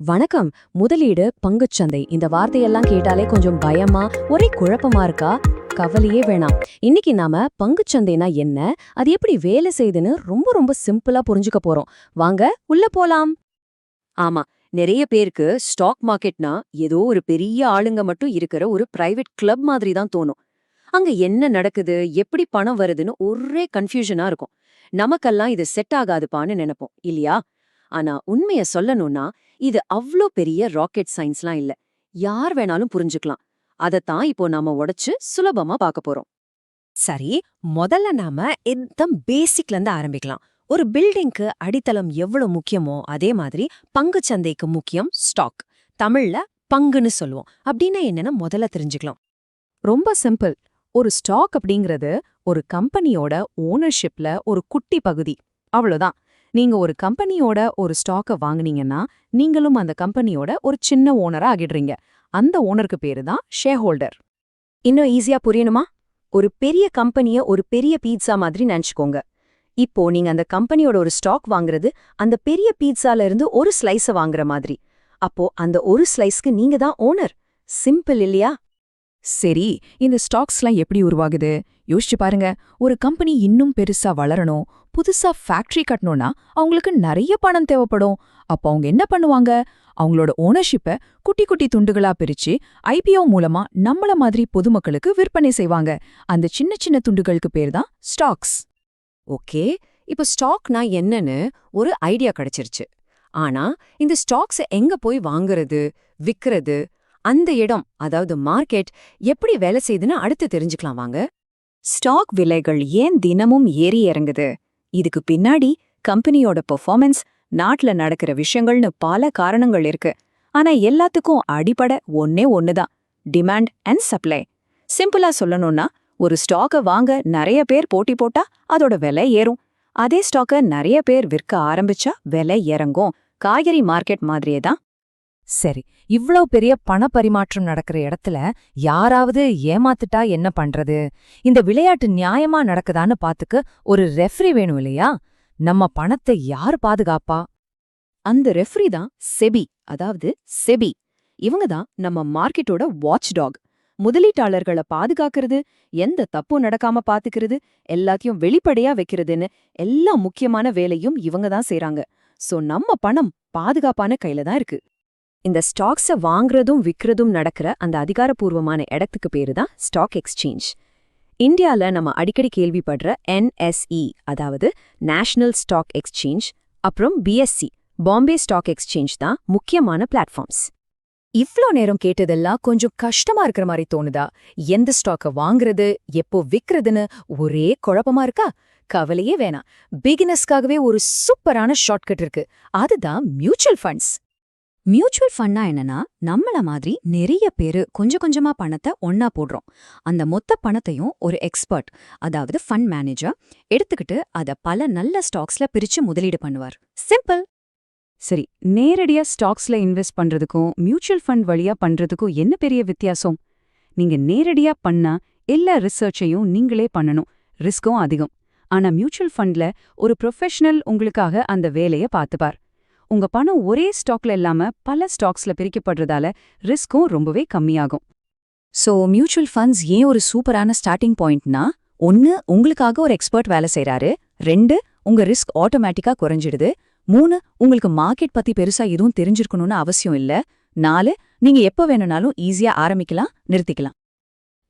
வணக்கம். முதலீடு பங்குச்சந்தை இந்த வார்த்தையெல்லாம் கேட்டாலே கொஞ்சம் பயமா ஒரே குழப்பமா இருக்கா? கவலையே வேணாம். இன்னைக்கு நாம பங்குச்சந்தைனா என்ன? அது எப்படி வேலை செய்யுதுன்னு ரொம்ப ரொம்ப சிம்பிளா புரிஞ்சுக்க போறோம். வாங்க உள்ள போலாம். ஆமா நிறைய பேருக்கு ஸ்டாக் மார்க்கெட்னா ஏதோ ஒரு பெரிய ஆளுங்க மட்டும் இருக்கிற ஒரு பிரைவேட் கிளப் மாதிரி தான் தோணும். அங்க என்ன நடக்குது எப்படி பணம் வருதுன்னு ஒரே கன்ஃபியூஷனா இருக்கும். நமக்கெல்லாம் இது செட் ஆகாதுப்பான்னு நினைப்போம் இல்லையா? ஆனா உண்மைய சொல்லணும்னா இது அவ்ளோ பெரிய ராக்கெட் சயின்ஸ்லாம் இல்ல. யார் வேணாலும் புரிஞ்சுக்கலாம். அதைத்தான் இப்போ நாம உடைச்சு சுலபமா பார்க்க போறோம். சரி முதல்ல நாம எத்தம் பேசிக்ல இருந்து ஆரம்பிக்கலாம். ஒரு பில்டிங்க்கு அடித்தளம் எவ்வளவு முக்கியமோ அதே மாதிரி பங்குச் சந்தைக்கு முக்கியம் ஸ்டாக் தமிழ்ல பங்குன்னு சொல்லுவோம். அப்படின்னா என்னன்னு முதல்ல தெரிஞ்சுக்கலாம். ரொம்ப சிம்பிள் ஒரு ஸ்டாக் அப்படிங்கிறது ஒரு கம்பெனியோட ஓனர்ஷிப்ல ஒரு குட்டி பகுதி. அவ்வளோதான் நீங்க ஒரு கம்பெனியோட ஒரு ஸ்டாக்க வாங்குனீங்கன்னா நீங்களும் அந்த கம்பெனியோட ஒரு சின்ன ஓனரா ஆகிடுறீங்க. அந்த ஓனருக்கு பேரு தான் ஷேர் ஹோல்டர் இன்னும் ஈஸியா புரியணுமா? ஒரு பெரிய கம்பெனிய ஒரு பெரிய பீட்சா மாதிரி நினைச்சுக்கோங்க. இப்போ நீங்க அந்த கம்பெனியோட ஒரு ஸ்டாக் வாங்குறது அந்த பெரிய பீட்சால இருந்து ஒரு ஸ்லைஸ வாங்குற மாதிரி. அப்போ அந்த ஒரு ஸ்லைஸ்க்கு நீங்க தான் ஓனர். சிம்பிள் இல்லையா? சரி இந்த ஸ்டாக்ஸ்லாம் எப்படி உருவாகுது? யோசிச்சு பாருங்க. ஒரு கம்பெனி இன்னும் பெருசா வளரணும் புதுசா ஃபேக்டரி கட்டணும்னா அவங்களுக்கு நிறைய பணம் தேவைப்படும். அப்போ அவங்க என்ன பண்ணுவாங்க? அவங்களோட ஓனர்ஷிப்பை குட்டி குட்டி துண்டுகளா பிரிச்சு ஐபிஓ மூலமா நம்மள மாதிரி பொதுமக்களுக்கு விற்பனை செய்வாங்க. அந்த சின்ன சின்ன துண்டுகளுக்கு பேர் தான் ஸ்டாக்ஸ். ஓகே இப்போ ஸ்டாக்னா என்னன்னு ஒரு ஐடியா கிடைச்சிருச்சு. ஆனா இந்த ஸ்டாக்ஸ் எங்க போய் வாங்குறது விக்கிறது அந்த இடம் அதாவது மார்க்கெட் எப்படி வேலை செய்யுதுன்னு அடுத்து தெரிஞ்சுக்கலாம் வாங்க. ஸ்டாக் விலைகள் ஏன் தினமும் ஏறி இறங்குது? இதுக்கு பின்னாடி கம்பெனியோட பெர்ஃபார்மன்ஸ் நாட்டுல நடக்கிற விஷயங்கள்னு பல காரணங்கள் இருக்கு. ஆனா எல்லாத்துக்கும் அடிப்படை ஒன்னே ஒன்னுதான் டிமாண்ட் அண்ட் சப்ளை சிம்பிளா சொல்லணும்னா ஒரு ஸ்டாக்கை வாங்க நிறைய பேர் போட்டி போட்டா அதோட விலை ஏறும். அதே ஸ்டாக்கை நிறைய பேர் விற்க ஆரம்பிச்சா விலை இறங்கும். காய்கறி மார்க்கெட் மாதிரியே தான் சரி இவ்ளோ பெரிய பணப்பரிமாற்றம் நடக்கிற இடத்துல யாராவது ஏமாத்துட்டா என்ன பண்றது? இந்த விளையாட்டு நியாயமா நடக்குதான்னு பாத்துக்க ஒரு ரெஃப்ரி வேணும் இல்லையா? நம்ம பணத்தை யார் பாதுகாப்பா? அந்த ரெஃப்ரி தான் செபி அதாவது செபி. இவங்க தான் நம்ம மார்க்கெட்டோட வாட்ச் டாக் முதலீட்டாளர்களை பாதுகாக்கிறது எந்த தப்பும் நடக்காம பாத்துக்கிறது எல்லாத்தையும் வெளிப்படையா வைக்கிறதுன்னு எல்லா முக்கியமான வேலையும் இவங்க தான் செய்றாங்க. சோ நம்ம பணம் பாதுகாப்பான கையில தான் இருக்கு. இந்த ஸ்டாக்ஸ வாங்குறதும் விற்கிறதும் நடக்கிற அந்த அதிகாரப்பூர்வமான இடத்துக்கு பேரு தான் ஸ்டாக் எக்ஸ்சேஞ்ச். இந்தியால நம்ம அடிக்கடி கேள்விப்படுற என்எஸ்இ அதாவது நேஷனல் ஸ்டாக் எக்ஸ்சேஞ்ச் அப்புறம் பிஎஸ்சி பாம்பே ஸ்டாக் எக்ஸ்சேஞ்ச் தான் முக்கியமான பிளாட்ஃபார்ம்ஸ் இவ்ளோ நேரம் கேட்டதெல்லாம் கொஞ்சம் கஷ்டமா இருக்கிற மாதிரி தோணுதா? எந்த ஸ்டாக்கை வாங்குறது எப்போ விற்கிறதுன்னு ஒரே குழப்பமா இருக்கா? கவலையே வேணாம். பிகினஸ்க்காகவே ஒரு சூப்பரான ஷார்ட்கட் இருக்கு. அதுதான் மியூச்சுவல் ஃபண்ட்ஸ் மியூச்சுவல் ஃபண்ட்னா என்னன்னா நம்மள மாதிரி நிறைய பேரு கொஞ்சம் கொஞ்சமா பணத்தை ஒன்னா போடுறோம். அந்த மொத்த பணத்தையும் ஒரு எக்ஸ்பர்ட் அதாவது ஃபண்ட் மேனேஜர் எடுத்துக்கிட்டு அத பல நல்ல ஸ்டாக்ஸ்ல பிரிச்சு முதலீடு பண்ணுவார். சிம்பிள் சரி நேரடியா ஸ்டாக்ஸ்ல இன்வெஸ்ட் பண்றதுக்கும் மியூச்சுவல் ஃபண்ட் வழியா பண்றதுக்கும் என்ன பெரிய வித்தியாசம்? நீங்க நேரடியா பண்ணா எல்லா ரிசர்ச்சையும் நீங்களே பண்ணணும். ரிஸ்க்கும் அதிகம். ஆனா மியூச்சுவல் ஃபண்ட்ல ஒரு ப்ரொஃபஷனல் உங்களுக்காக அந்த வேலைய பார்த்துப்பார். உங்க பணம் ஒரே ஸ்டாக்ல இல்லாம பல ஸ்டாக்ஸ்ல பிரிக்கப்படுறதால ரிஸ்க்கும் ரொம்பவே கம்மியாகும். சோ மியூச்சுவல் ஃபண்ட்ஸ் ஏன் ஒரு சூப்பரான ஸ்டார்டிங் பாயிண்ட்னா ஒன்னு உங்களுக்காக ஒரு எக்ஸ்பர்ட் வேலை செய்றாரு. ரெண்டு உங்க ரிஸ்க் ஆட்டோமேட்டிக்கா குறைஞ்சிடுது. மூணு உங்களுக்கு மார்க்கெட் பத்தி பெருசா எதுவும் தெரிஞ்சிருக்கணும்னு அவசியம் இல்ல. நாலு நீங்க எப்ப வேணும்னாலும் ஈஸியா ஆரம்பிக்கலாம் நிறுத்திக்கலாம்.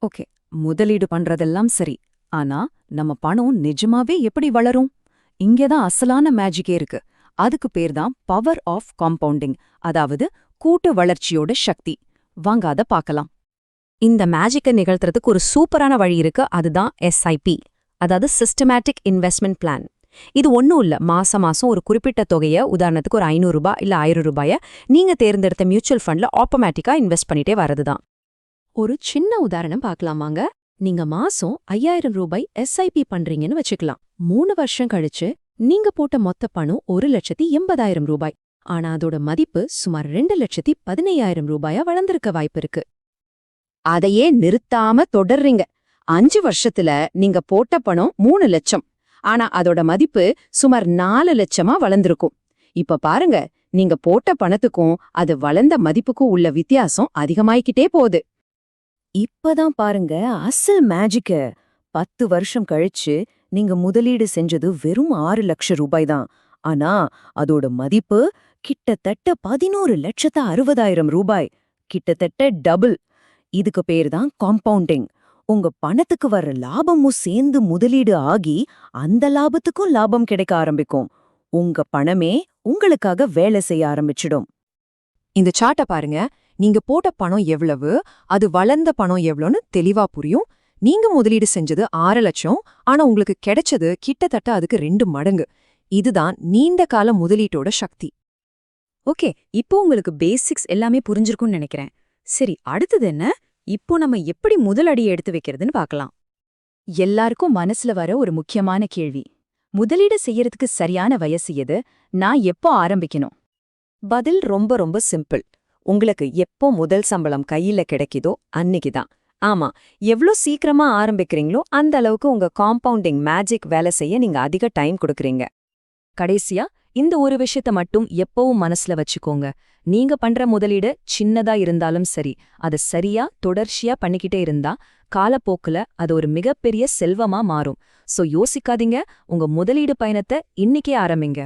ஓகே முதலீடு பண்றதெல்லாம் சரி. ஆனா நம்ம பணம் நிஜமாவே எப்படி வளரும்? இங்கதான் அசலான மேஜிக்கே இருக்கு. அதுக்கு பேர்தான் பவர் ஆஃப் காம்பவுண்டிங் அதாவது கூட்டு வளர்ச்சியோட சக்தி. வாங்க அத பார்க்கலாம். இந்த மேஜிக்கை நிகழ்த்துறதுக்கு ஒரு சூப்பரான வழி இருக்கு அதுதான் எஸ்ஐபி அதாவது சிஸ்டமேட்டிக் இன்வெஸ்ட்மெண்ட் பிளான் இது ஒன்றும் இல்ல மாசம் மாசம் ஒரு குறிப்பிட்ட தொகையை உதாரணத்துக்கு ஒரு ஐநூறு ரூபாய் இல்ல ஆயிரம் ரூபாய நீங்க தேர்ந்தெடுத்த மியூச்சுவல் ஃபண்ட்ல ஆட்டோமேட்டிக்கா இன்வெஸ்ட் பண்ணிட்டே வரதுதான் ஒரு சின்ன உதாரணம் பார்க்கலாமாங்க நீங்க மாசம் ஐயாயிரம் ரூபாய் எஸ்ஐபி பண்றீங்கன்னு வச்சுக்கலாம். மூணு வருஷம் கழிச்சு நீங்க போட்ட மொத்த பணம் ஒரு லட்சத்தி எண்பதாயிரம் ரூபாய். ஆனா அதோட மதிப்பு சுமார் ரெண்டு லட்சத்தி பதினையாயிரம் ரூபாயா வளர்ந்திருக்க வாய்ப்பு இருக்கு. அதையே நிறுத்தாம தொடர்றீங்க. அஞ்சு வருஷத்துல நீங்க போட்ட பணம் மூணு லட்சம். ஆனா அதோட மதிப்பு சுமார் நாலு லட்சமா வளர்ந்திருக்கும். இப்ப பாருங்க நீங்க போட்ட பணத்துக்கும் அது வளர்ந்த மதிப்புக்கும் உள்ள வித்தியாசம் அதிகமாயிக்கிட்டே போகுது. இப்பதான் பாருங்க அசல் மேஜிக்க பத்து வருஷம் கழிச்சு நீங்க முதலீடு செஞ்சது வெறும் ஆறு லட்சம் ரூபாய் தான். ஆனா அதோட மதிப்பு கிட்டத்தட்ட பதினோரு லட்சத்து அறுபதாயிரம் ரூபாய். கிட்டத்தட்ட டபுள். இதுக்கு பேர் தான் காம்பவுண்டிங். உங்க பணத்துக்கு வர்ற லாபமும் சேர்ந்து முதலீடு ஆகி அந்த லாபத்துக்கும் லாபம் கிடைக்க ஆரம்பிக்கும். உங்க பணமே உங்களுக்காக வேலை செய்ய ஆரம்பிச்சிடும். இந்த சார்ட்ட பாருங்க. நீங்க போட்ட பணம் எவ்வளவு? அது வளர்ந்த பணம் எவ்வளோன்னு தெளிவா புரியும். நீங்க முதலீடு செஞ்சது ஆறு லட்சம் ஆனா உங்களுக்கு கிடைச்சது கிட்டத்தட்ட அதுக்கு ரெண்டு மடங்கு. இதுதான் நீண்ட கால முதலீட்டோட சக்தி. ஓகே இப்போ உங்களுக்கு பேசிக்ஸ் எல்லாமே புரிஞ்சிருக்கும்னு நினைக்கிறேன். சரி அடுத்தது என்ன? இப்போ நம்ம எப்படி முதல் அடி எடுத்து வைக்கிறதுன்னு பார்க்கலாம். எல்லாருக்கும் மனசுல வர ஒரு முக்கியமான கேள்வி. முதலீடு செய்யறதுக்கு சரியான வயசு எது? நான் எப்போ ஆரம்பிக்கணும்? பதில் ரொம்ப ரொம்ப சிம்பிள். உங்களுக்கு எப்போ முதல் சம்பளம் கையில கிடைக்குதோ அன்னைக்கு தான் ஆமா எவ்ளோ சீக்கிரமா ஆரம்பிக்கிறீங்களோ அந்த அளவுக்கு உங்க காம்பவுண்டிங் மேஜிக் வேலை செய்ய நீங்க அதிக டைம் கொடுக்கறீங்க. கடைசியா இந்த ஒரு விஷயத்த மட்டும் எப்பவும் மனசுல வச்சுக்கோங்க. நீங்க பண்ற முதலீடு சின்னதா இருந்தாலும் சரி அது சரியா தொடர்ச்சியா பண்ணிக்கிட்டே இருந்தா காலப்போக்குல அது ஒரு மிகப்பெரிய செல்வமா மாறும். சோ யோசிக்காதீங்க உங்க முதலீடு பயணத்தை இன்னிக்கே ஆரம்பிங்க.